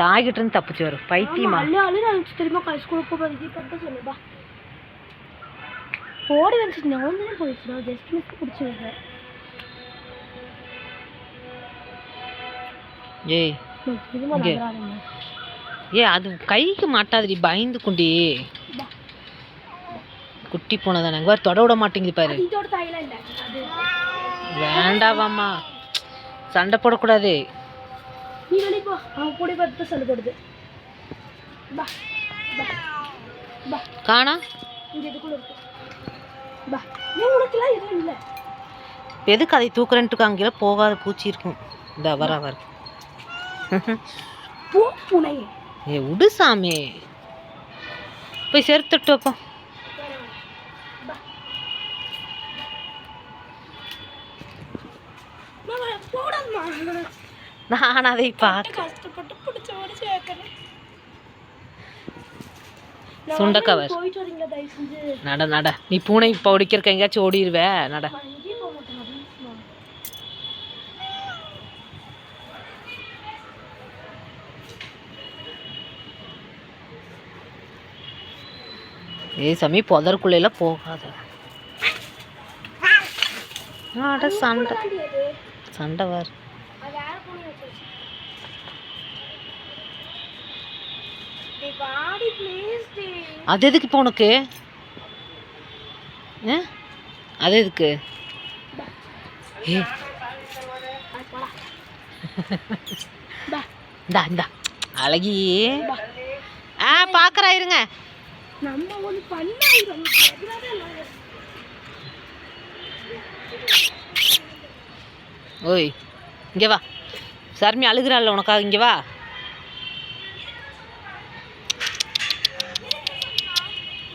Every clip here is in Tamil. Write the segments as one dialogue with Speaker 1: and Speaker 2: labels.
Speaker 1: தாய்கிட்ட இருந்து தப்பிச்சு வரும். பைத்தியமா?
Speaker 2: திரும்ப ஸ்கூலுக்கு போகிறது ஓடி வந்துச்சு நான் போயிடுச்சு ஜஸ்ட் மிஸ் பிடிச்சிருக்கேன்
Speaker 1: ஏய் ஏ அது கைக்கு மாட்டாதுடி பயந்து குண்டி. குட்டி போனதானே? வேறு தொட விட மாட்டேங்குது பாரு. வேண்டாவாம்மா. சண்டை போடக்கூடாது.
Speaker 2: நீ நினைப்போ அவன் கூட பார்த்து சண்டை போடுது பா பா பா.
Speaker 1: காணா?
Speaker 2: இங்க இதுக்குள்ள இருக்கு. பா. ஏன் உனக்குலாம் எதுவும் இல்லை?
Speaker 1: எதுக்கு அதை தூக்குறேன்ட்டு அங்கேயே போகாத பூச்சி இருக்கும். இந்த வர வர
Speaker 2: போ புனையே.
Speaker 1: ஏ விடு சாமி. போய் செருத்துட்டு வைப்போம்.
Speaker 2: போடாதம்மா
Speaker 1: நான் அதை பார்க்க
Speaker 2: கஷ்டப்பட்டு பிடிச்ச சேர்க்கிறேன்
Speaker 1: நட நட. நீ பூனை இப்போ ஒடிக்கிறக்க எங்கேயாச்சும் ஓடிடுவே நட. ஏய் சாமி புதற்குள்ளையெல்லாம் போகாத. அட சண்டை. சண்டை வர
Speaker 2: அது யார போன வச்சிருச்சு. டேய் வாடி ப்ளீஸ் டி
Speaker 1: அது எதுக்கு இப்போ உனக்கு? அது எதுக்கு? இந்தா இந்தா. அழகி. ஆ பார்க்குறா இருங்க.
Speaker 2: நம்ம ஒன்று பண்ணாயிரம். எதுனால இல்லை
Speaker 1: ஓய். இங்கே வா. சர்மி அழுகிறாள் உனக்காக இங்கே வா.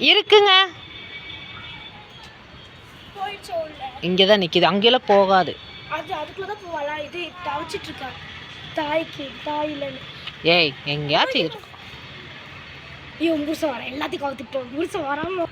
Speaker 1: இருக்குங்க. இங்கே தான் நிற்கிது அங்கெல்லாம் போகாது.
Speaker 2: அது அதுக்குள்ள தான் போவாளா? இது தவிச்சிட்டு இருக்கா தாய்க்கு தாய் இல்லைன்னு
Speaker 1: ஏய் எங்கேயாச்சும் இருக்கும்
Speaker 2: ஐயோ புருஷன் வர. எல்லாத்தையும் கவுத்துட்டோம். புருஷன் வராம